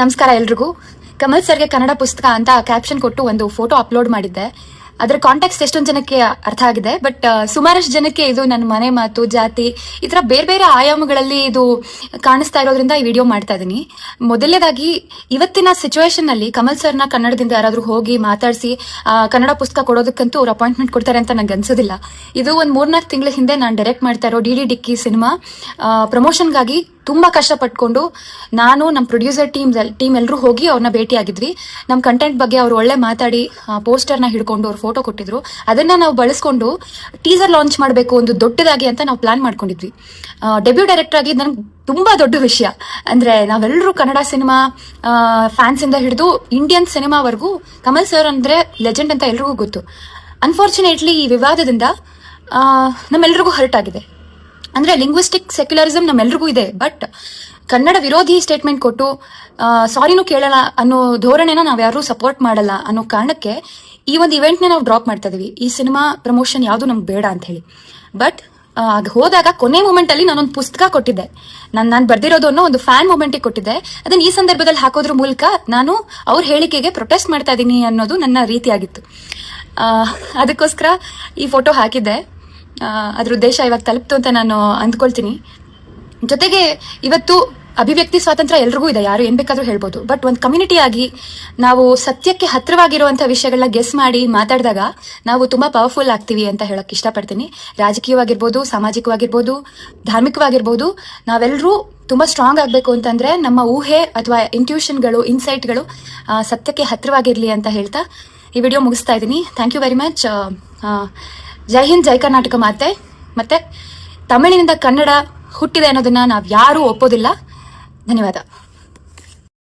ನಮಸ್ಕಾರ ಎಲ್ರಿಗೂ. ಕಮಲ್ ಸರ್ಗೆ ಕನ್ನಡ ಪುಸ್ತಕ ಅಂತ ಕ್ಯಾಪ್ಷನ್ ಕೊಟ್ಟು ಒಂದು ಫೋಟೋ ಅಪ್ಲೋಡ್ ಮಾಡಿದ್ದೆ. ಅದರ ಕಾಂಟ್ಯಾಕ್ಟ್ ಎಷ್ಟೊಂದು ಜನಕ್ಕೆ ಅರ್ಥ ಆಗಿದೆ ಬಟ್ ಸುಮಾರಷ್ಟು ಜನಕ್ಕೆ ಇದು ನನ್ನ ಮನೆ ಮಾತು, ಜಾತಿ, ಈ ಥರ ಬೇರೆ ಬೇರೆ ಆಯಾಮಗಳಲ್ಲಿ ಇದು ಕಾಣಿಸ್ತಾ ಇರೋದ್ರಿಂದ ಈ ವಿಡಿಯೋ ಮಾಡ್ತಾ ಇದ್ದೀನಿ ಮೊದಲನೇದಾಗಿ, ಇವತ್ತಿನ ಸಿಚುವೇಶನ್ನಲ್ಲಿ ಕಮಲ್ ಸರ್ನ ಕನ್ನಡದಿಂದ ಯಾರಾದರೂ ಹೋಗಿ ಮಾತಾಡಿಸಿ ಕನ್ನಡ ಪುಸ್ತಕ ಕೊಡೋದಕ್ಕಂತೂ ಅವ್ರು ಅಪಾಯಿಂಟ್ಮೆಂಟ್ ಕೊಡ್ತಾರೆ ಅಂತ ನಂಗೆ ಅನ್ಸೋದಿಲ್ಲ. ಇದು ಒಂದು ಮೂರ್ನಾಲ್ಕು ತಿಂಗಳ ಹಿಂದೆ ನಾನು ಡೈರೆಕ್ಟ್ ಮಾಡ್ತಾ ಇರೋ ಡಿ ಡಿ ಡಿಕ್ಕಿ ಸಿನಿಮಾ ಪ್ರಮೋಷನ್ಗಾಗಿ ತುಂಬಾ ಕಷ್ಟಪಟ್ಕೊಂಡು ನಾನು ನಮ್ಮ ಪ್ರೊಡ್ಯೂಸರ್ ಟೀಮ್ ಟೀಮ್ ಎಲ್ಲರೂ ಹೋಗಿ ಅವ್ರನ್ನ ಭೇಟಿಯಾಗಿದ್ವಿ. ನಮ್ಮ ಕಂಟೆಂಟ್ ಬಗ್ಗೆ ಅವ್ರು ಒಳ್ಳೆ ಮಾತಾಡಿ ಪೋಸ್ಟರ್ನ ಹಿಡ್ಕೊಂಡು ಅವ್ರು ಫೋಟೋ ಕೊಟ್ಟಿದ್ರು. ಅದನ್ನ ನಾವು ಬಳಸ್ಕೊಂಡು ಟೀಸರ್ ಲಾಂಚ್ ಮಾಡಬೇಕು ಒಂದು ದೊಡ್ಡದಾಗಿ ಅಂತ ನಾವು ಪ್ಲಾನ್ ಮಾಡ್ಕೊಂಡಿದ್ವಿ. ಡೆಬ್ಯೂ ಡೈರೆಕ್ಟರ್ ಆಗಿ ನನ್ಗೆ ತುಂಬಾ ದೊಡ್ಡ ವಿಷಯ. ಅಂದ್ರೆ ನಾವೆಲ್ಲರೂ ಕನ್ನಡ ಸಿನಿಮಾ ಫ್ಯಾನ್ಸ್ ಇಂದ ಹಿಡಿದು ಇಂಡಿಯನ್ ಸಿನಿಮಾವರೆಗೂ ಕಮಲ್ ಸರ್ ಅಂದ್ರೆ ಲೆಜೆಂಡ್ ಅಂತ ಎಲ್ರಿಗೂ ಗೊತ್ತು. ಅನ್ಫಾರ್ಚುನೇಟ್ಲಿ ಈ ವಿವಾದದಿಂದ ನಮ್ಮೆಲ್ರಿಗೂ ಹರ್ಟ್ ಆಗಿದೆ. ಅಂದ್ರೆ ಲಿಂಗ್ವಿಸ್ಟಿಕ್ ಸೆಕ್ಯುಲರಿಸಮ್ ನಮ್ಮೆಲ್ರಿಗೂ ಇದೆ ಬಟ್ ಕನ್ನಡ ವಿರೋಧಿ ಸ್ಟೇಟ್ಮೆಂಟ್ ಕೊಟ್ಟು ಸಾರಿನೂ ಕೇಳಲ್ಲ ಅನ್ನೋ ಧೋರಣೆನ ನಾವು ಯಾರು ಸಪೋರ್ಟ್ ಮಾಡಲ್ಲ ಅನ್ನೋ ಕಾರಣಕ್ಕೆ ಈ ಒಂದು ಇವೆಂಟ್ನ ನಾವು ಡ್ರಾಪ್ ಮಾಡ್ತಾ ಇದೀವಿ. ಈ ಸಿನಿಮಾ ಪ್ರಮೋಷನ್ ಯಾವುದು ನಮ್ಗೆ ಬೇಡ ಅಂತ ಹೇಳಿ. ಬಟ್ ಅದು ಹೋದಾಗ ಕೊನೆ ಮೂಮೆಂಟ್ ಅಲ್ಲಿ ನಾನೊಂದು ಪುಸ್ತಕ ಕೊಟ್ಟಿದ್ದೆ. ನಾನು ನಾನು ಬರ್ದಿರೋದನ್ನು ಒಂದು ಫ್ಯಾನ್ ಮೂಮೆಂಟಿಗೆ ಕೊಟ್ಟಿದ್ದೆ. ಅದನ್ನ ಈ ಸಂದರ್ಭದಲ್ಲಿ ಹಾಕೋದ್ರ ಮೂಲಕ ನಾನು ಅವ್ರ ಹೇಳಿಕೆಗೆ ಪ್ರೊಟೆಸ್ಟ್ ಮಾಡ್ತಾ ಇದ್ದೀನಿ ಅನ್ನೋದು ನನ್ನ ರೀತಿಯಾಗಿತ್ತು. ಅದಕ್ಕೋಸ್ಕರ ಈ ಫೋಟೋ ಹಾಕಿದ್ದೆ. ಅದ್ರ ಉದ್ದೇಶ ಇವಾಗ ತಲುಪ್ತು ಅಂತ ನಾನು ಅಂದ್ಕೊಳ್ತೀನಿ. ಜೊತೆಗೆ ಇವತ್ತು ಅಭಿವ್ಯಕ್ತಿ ಸ್ವಾತಂತ್ರ್ಯ ಎಲ್ರಿಗೂ ಇದೆ, ಯಾರು ಏನ್ ಬೇಕಾದ್ರೂ ಹೇಳ್ಬೋದು. ಬಟ್ ಒಂದು ಕಮ್ಯುನಿಟಿ ಆಗಿ ನಾವು ಸತ್ಯಕ್ಕೆ ಹತ್ತಿರವಾಗಿರುವಂಥ ವಿಷಯಗಳನ್ನ ಗೆಸ್ ಮಾಡಿ ಮಾತಾಡಿದಾಗ ನಾವು ತುಂಬಾ ಪವರ್ಫುಲ್ ಆಗ್ತೀವಿ ಅಂತ ಹೇಳಕ್ ಇಷ್ಟಪಡ್ತೀನಿ. ರಾಜಕೀಯವಾಗಿರ್ಬೋದು, ಸಾಮಾಜಿಕವಾಗಿರ್ಬೋದು, ಧಾರ್ಮಿಕವಾಗಿರ್ಬೋದು ನಾವೆಲ್ಲರೂ ತುಂಬಾ ಸ್ಟ್ರಾಂಗ್ ಆಗಬೇಕು ಅಂತಂದ್ರೆ ನಮ್ಮ ಊಹೆ ಅಥವಾ ಇಂಟ್ಯೂಷನ್ಗಳು ಇನ್ಸೈಟ್ಗಳು ಸತ್ಯಕ್ಕೆ ಹತ್ತಿರವಾಗಿರಲಿ ಅಂತ ಹೇಳ್ತಾ ಈ ವಿಡಿಯೋ ಮುಗಿಸ್ತಾ ಇದ್ದೀನಿ. Thank you very much Jai Hind Jai Karnataka ಮಾತೆ. ಮತ್ತೆ ತಮಿಳಿನಿಂದ ಕನ್ನಡ ಹುಟ್ಟಿದೆ ಅನ್ನೋದನ್ನ ನಾವು ಯಾರೂ ಒಪ್ಪೋದಿಲ್ಲ. ಧನ್ಯವಾದ.